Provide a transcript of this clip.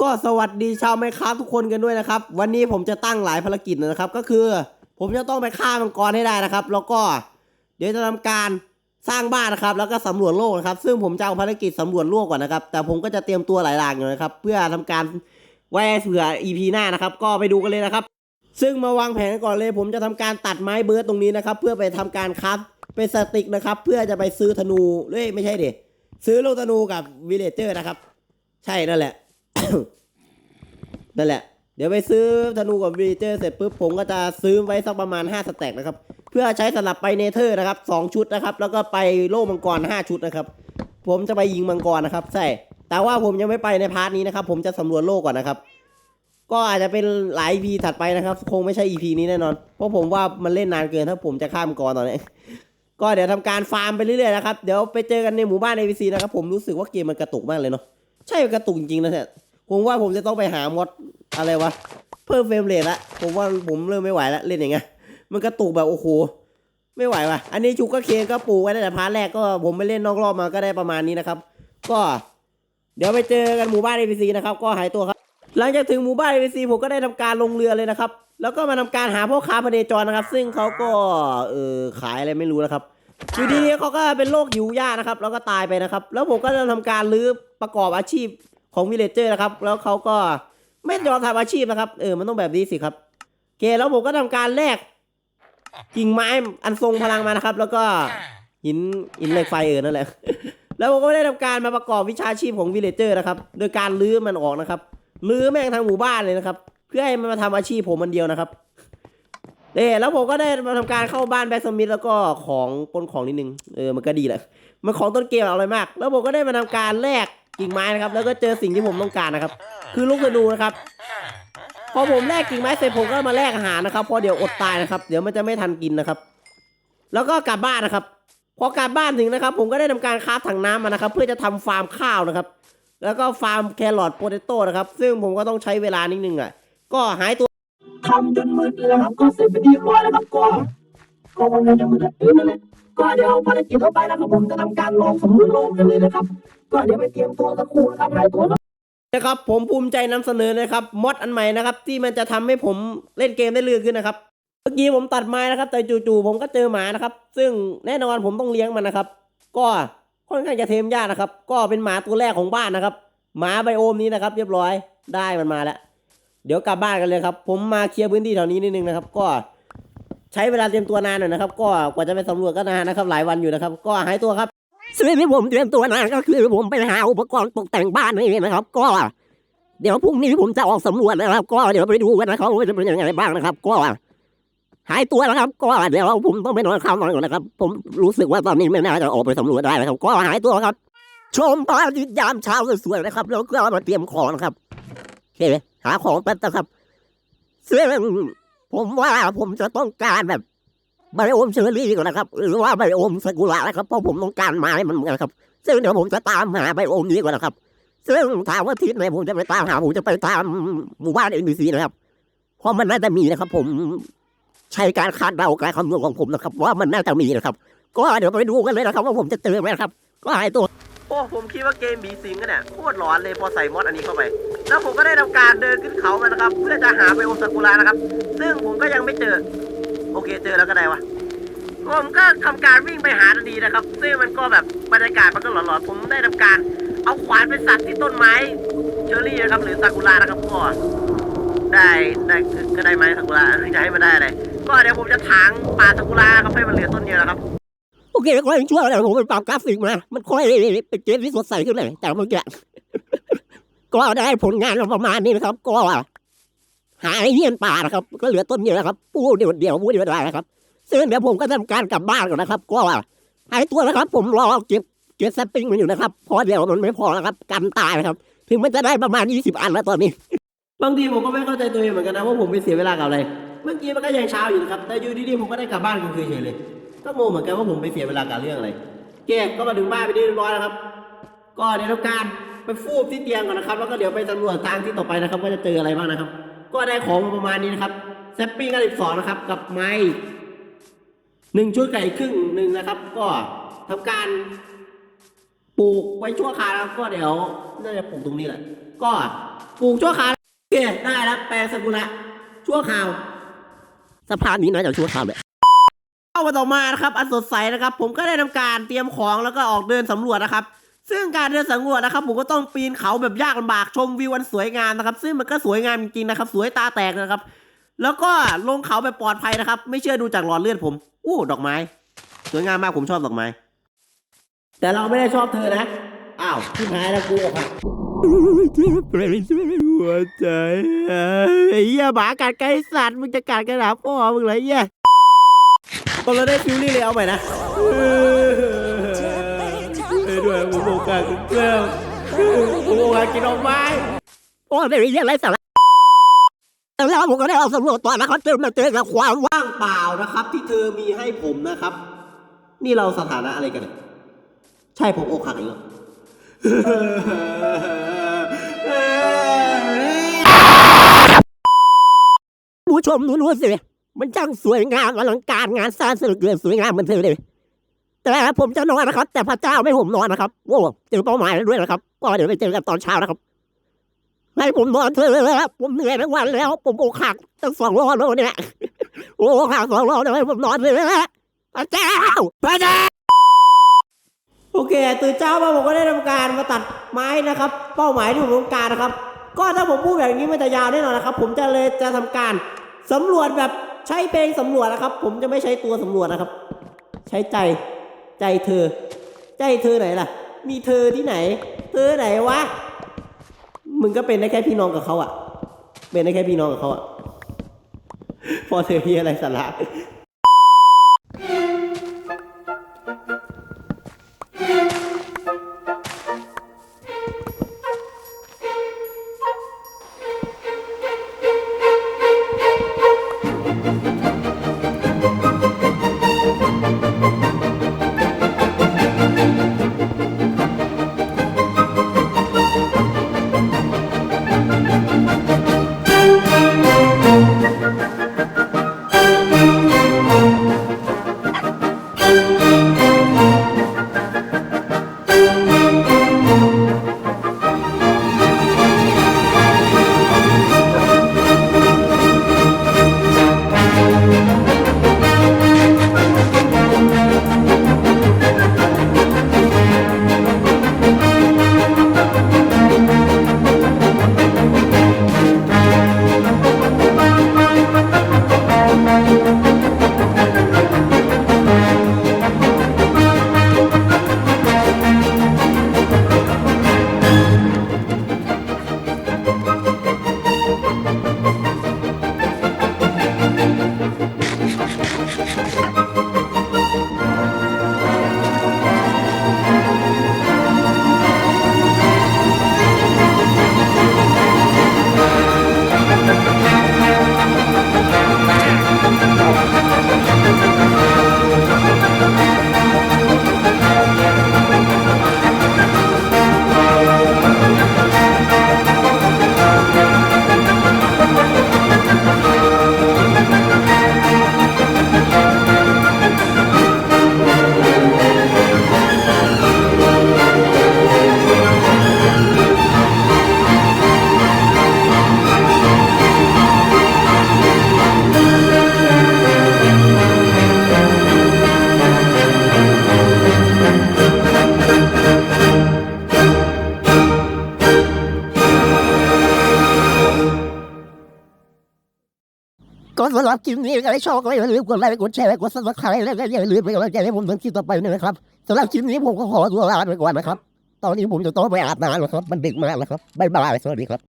ก็สวัสดีชาวไมค้าทุกคนกันด้วยนะครับ วันนี้ผมจะตั้งหลายภารกิจนะครับ ก็คือ ผมจะต้องไปฆ่ามังกรให้ได้นะครับ แล้วก็เดี๋ยวจะทำการสร้างบ้านนะครับ แล้วก็สำรวจโลกนะครับ ซึ่งผมจะเอาภารกิจสำรวจโลกก่อนนะครับ แต่ผมก็จะเตรียมตัวหลายอย่างอยู่นะครับ เพื่อทำการไว้เผื่อ EP หน้านะครับ ก็ไปดูกันเลยนะครับ ซึ่งมาวางแผนก่อนเลย ผมจะทำการตัดไม้เบิร์ดตรงนี้นะครับ เพื่อไปทำการคับเป็นสติกนะครับ เพื่อจะไปซื้อธนูเอ้ยไม่ใช่ดิซื้อลูกธนูกับวิเลเจอร์นะครับ ใช่นั่นแหละ นั่นแหละ เดี๋ยวไปซื้อธนูกับวิเจอร์เสร็จปุ๊บผมก็จะซื้อไว้สักประมาณ 5 สแต็กนะครับ เพื่อใช้สำหรับไปเนเธอร์นะครับสองชุดนะครับ แล้วก็ไปโล่มังกร 5 ชุดนะครับ ผมจะไปยิงมังกรนะครับ ใช่ แต่ว่าผมยังไม่ไปในพาร์ทนี้นะครับ ผมจะสำรวจโลกก่อนนะครับ ก็อาจจะเป็นหลาย EP ถัดไปนะครับ คงไม่ใช่ EP นี้แน่นอน เพราะผมว่ามันเล่นนานเกินถ้าผมจะข้ามกรตอนนี้ก็เดี๋ยวทำการฟาร์มไปเรื่อยๆนะครับ เดี๋ยวไปเจอกันในหมู่บ้าน ABC นะครับ ผมรู้สึกว่าเกมมันกระตุกมากเลยเนาะ ใช่กระตุกจริงๆนะเนี่ย ผมว่าผมจะต้องไปหามอดอะไรวะ เพิ่มเฟรมเรทละ ผมว่าผมเริ่มไม่ไหวละเล่นอย่างเงี้ย มันกระตุกแบบโอ้โห ไม่ไหวว่ะ อันนี้ชูก็เคนก็ปลูกไว้ตั้แต่พาร์ทแรกก็ผมไปเล่นนอกรอบมาก็ได้ประมาณนี้นะครับ ก็ เดี๋ยวไปเจอกันหมู่บ้าน ABC นะครับ ก็หายตัวครับ หลังจากถึงหมู่บ้าน ABC ผมก็ได้ทำการลงเรือเลยนะครับ แล้วก็มาทำการหาพ่อค้าพเนจรนะครับ ซึ่งเขาก็เออขายอะไรไม่รู้นะครับอยู่ดีๆเขาก็เป็นโรคหิวยานะครับ แล้วก็ตายไปนะครับ แล้วผมก็จะทำการรื้อประกอบอาชีพ ของวิเลเจอร์นะครับ แล้วเขาก็ไม่ยอมทำอาชีพนะครับ เออ มันต้องแบบนี้สิครับโอเคแล้วผมก็ทำการแลกกิ่งไม้อันทรงพลังมานะครับ แล้วก็หินหินเหล็กไฟเออนั่นแหละ แล้วผมก็ได้ทำการมาประกอบวิชาชีพของวิเลเจอร์นะครับ โดยการรื้อมันออกนะครับรื้อแม่งทางหมู่บ้านเลยนะครับ เพื่อให้มันมาทำอาชีพผมมันเดียวนะครับเออแล้วผมก็ได้มาทำการเข้าบ้านแบ็กสมิธแล้วก็ของปนของนิดนึง เออ มันก็ดีแหละ มันของต้นเกมอร่อยมาก แล้วผมก็ได้มาทำการแลก กิ่งไม้นะครับ แล้วก็เจอสิ่งที่ผมต้องการนะครับ คือลูกธนูนะครับ พอผมแลกกิ่งไม้เสร็จผมก็มาแลกอาหารนะครับเพราะเดี๋ยวอดตายนะครับ เดี๋ยวมันจะไม่ทันกินนะครับ แล้วก็กลับบ้านนะครับ พอกลับบ้านถึงนะครับ ผมก็ได้ทำการคราฟถังน้ำมานะครับ เพื่อจะทำฟาร์มข้าวนะครับ แล้วก็ฟาร์มแครอทโปเตโต้นะครับ ซึ่งผมก็ต้องใช้เวลานิดนึงอะ ก็หายตัวทำจนมืดแล้วครับก็เสร็จไปที่เรียบร้อยแล้วครับก็ก็วันนี้จะมืดแล้ว ตื่นแล้วนะก็เดี๋ยวภารกิจต่อไปนะครับผมจะทำการลองสำรวจโลกกันเลยนะครับ ก็เดี๋ยวไปเตรียมตัวสักครู่นะครับหายตัวนะครับผมภูมิใจนำเสนอนะครับมอดอันใหม่นะครับที่มันจะทำให้ผมเล่นเกมได้ลื่นขึ้นนะครับ เมื่อกี้ผมตัดไม้นะครับ แต่จู่ๆผมก็เจอหมานะครับ ซึ่งแน่นอนผมต้องเลี้ยงมันนะครับ ก็ค่อนข้างจะเทมยากนะครับ ก็เป็นหมาตัวแรกของบ้านนะครับ หมาไบโอมนี้นะครับ เรียบร้อยได้มันมาแล้ว เดี๋ยวกลับบ้านกันเลยครับ ผมมาเคลียร์พื้นที่แถวนี้นิดนึงนะครับ ก็ ใช้เวลาเตรียมตัวนานหน่อยนะครับ ก็กว่าจะไปสำรวจก็นานนะครับ หลายวันอยู่นะครับ ก็หายตัวครับสิ่งที่ผมเตรียมตัวนานก็คือผมไปหาอุปกรณ์ตกแต่งบ้านนี่นะครับ ก็ เดี๋ยวพรุ่งนี้ผมจะออกสำรวจนะครับ ก็เดี๋ยวไปดูกันนะครับว่าจะเป็นยังไงบ้างนะครับ ก็หายตัวแล้วครับ ก็เดี๋ยวผมต้องไปนอนข้าวนอนก่อนนะครับ ผมรู้สึกว่าตอนนี้ไม่น่าจะออกไปสำรวจได้นะครับ ก็หายตัวครับ ชมพระอาทิตย์ยามเช้าสวยๆนะครับ แล้วก็มาเตรียมของนะครับโอเคหาของแป๊บนะครับซึ่ง ผมว่าผมจะต้องการแบบไบโอมเชอรี่ก่อนนะครับ หรือว่าไบโอมซากุระนะครับเพราะผมต้องการไม้มันเหมือนกันครับ ซึ่งเดี๋ยวผมจะตามหาไบโอมนี้ก่อนนะครับ ซึ่งถามว่าทิศไหนผมจะไปตามหาผมจะไปตามหมู่บ้านเอ็นบีซีนะครับ เพราะมันน่าจะมีนะครับ ผมใช้การคาดเดาการคำนวณของผมนะครับ ว่ามันน่าจะมีนะครับ ก็เดี๋ยวไปดูกันเลยนะครับ ว่าผมจะเจอไหมนะครับ ก็หายตัว โอ้ผมคิดว่าเกมบีซิงกันเนี่ยโคตรร้อนเลยพอใส่มอดอันนี้เข้าไป แล้วผมก็ได้ทำการเดินขึ้นเขามานะครับ เพื่อจะหาไบโอซากุระนะครับ ซึ่งผมก็ยังไม่เจอ โอเคเจอแล้วก็ได้วะผมก็ทำการวิ่งไปหาทันทีนะครับ ซึ่งมันก็แบบบรรยากาศมันก็หลอนๆผมได้ทำการ เอาขวานไปสักที่ต้นไม้เชอรี่นะครับหรือซากุระนะครับก็ได้ได้ก็ได้ไหมซากุระจะให้มันได้อะไรก็เดี๋ยวผมจะถางป่าซากุระครับให้มันเหลือต้นเดียวนะครับ โอเคก็ยังช่วยเลยผมไปปรับกราฟิกมา มันค่อยเป็นเกมที่สดใสขึ้นเลยแต่เมื่อกี้ก็ได้ผลงานประมาณนี้นะครับ ก็หาไอ้เหี้ยนป่านะครับ ก็เหลือต้นเดียวนะครับปูเดียวเดียวปูเดียวได้นะครับซึ่งเดี๋ยวผมก็ทำการกลับบ้านก่อนนะครับ ก็หายตัวแล้วครับ ผมรอเก็บเก็บแซปปิ้งมันอยู่นะครับพราะเดี๋ยวมันไม่พอนะครับกันตายนะครับ ถึงมันจะได้ประมาณยี่สิบอันแล้วตอนนี้บางทีผมก็ไม่เข้าใจตัวเองเหมือนกันนะว่าผมไปเสียเวลากับอะไร เมื่อกี้มันก็ยังเช้าอยู่นะครับแต่อยู่ดีๆผมก็ได้กลับบ้านกลางคืนเฉยเลย ก็งงเหมือนกันว่าผมไปเสียเวลากับเรื่องอะไรโอเคก็มาถึงบ้านไปดีเรียบร้อยแล้วครับ ก็เดี๋ยวทำการไปฟูบที่เตียงก่อนนะครับ แล้วก็เดี๋ยวไปสำรวจทางที่ต่อไปนะครับว่าจะเจออะไรบ้างนะครับ ก็ได้ของมาประมาณนี้นะครับแซปปิ้งกันอีกสองนะครับ กับไม้หนึ่งชุดไก่ครึ่งหนึ่งนะครับ ก็ทำการปลูกไว้ชั่วคราวแล้วก็เดี๋ยวน่าจะปลูกตรงนี้แหละ ก็ปลูกชั่วคราวโอเคได้แล้วแปลงสกุระชั่วคราวสภาพนี้น่าจะชั่วคราวเลยามาต่อมานะครับอันสดใสนะครับ ผมก็ได้ทำการเตรียมของแล้วก็ออกเดินสำรวจนะครับ ซึ่งการเดินสำรวจนะครับ ผมก็ต้องปีนเขาแบบยากลำบากชมวิวอันสวยงามนะครับ ซึ่งมันก็สวยงามจริงๆนะครับ สวยตาแตกนะครับ แล้วก็ลงเขาแบบปลอดภัยนะครับ ไม่เชื่อดูจากหลอดเลือดผมอู้ดอกไม้ สวยงามมากผมชอบดอกไม้ แต่เราไม่ได้ชอบเธอนะอ้าวที่หายแล้วกูอะหัวใจไอ้เหี้ยหมากัดไก่สัตว์มึงจะกัดกระดาษพ่อมึงเลยเหี้ย ตอนเราได้ฟิลลี่เลยเอาใหม่นะเอ้ยด้วยผมโอกาสเกลียวผมโอกาสกินดอกไม้โอ้ไม่มีอะไรสาระแล้วผมก็ได้ออกสำรวจตอนะครับเจอมาเจอกับความว่าว่างเปล่านะครับ ที่เธอมีให้ผมนะครับ นี่เราสถานะอะไรกันเนี่ยใช่ผมอกหักอีกแล้วผู้ชมดูรู้สิ มันช่างสวยงามอลังการงานสร้างสนุกเกินสวยงามมันเธอเลย แต่ผมจะนอนนะครับ แต่พระเจ้าไม่ให้ผมนอนนะครับโอ้เจอเป้าหมายแล้วด้วยนะครับก็เดี๋ยวไปเจอกันตอนเช้านะครับให้ผมนอนเธอะเลยครับผมเหนื่อยทั้งวันแล้ว ผมอกหักตั้งสองรอบแล้วเนี่ยโอ้หักสองรอบแล้วให้ผมนอนเลยนะพระเจ้าพระเจ้าโอเคตื่นเช้ามาผมก็ได้ทำการมาตัดไม้นะครับ เป้าหมายที่ผมต้องการนะครับ ก็ถ้าผมพูดแบบนี้มันจะยาวแน่นอนนะครับ ผมจะเลยจะทำการสำรวจแบบ ใช้เพลงสำรวจนะครับ ผมจะไม่ใช้ตัวสำรวจนะครับ ใช้ใจใจเธอ ใจเธอไหนล่ะ มีเธอที่ไหน เธอไหนวะมึงก็เป็นได้แค่พี่น้องกับเขาอะเป็นได้แค่พี่น้องกับเขาอะพอเธอมีอะไรสาระ ก็สำหรับคลิปนี้ก็ได้ชอบก็อย่าลืมกดไลค์กดแชร์กดซับสไครต์แล้วก็อย่าลืมเป็นกำลังใจให้ผมทำคลิปต่อไปด้วยนะครับสำหรับคลิปนี้ผมก็ขอตัวลาไปก่อนนะครับ ตอนนี้ผมจะต้องไปอาบน้ำแล้วครับ มันดึกมากแล้วครับบ๊ายบายสวัสดีครับ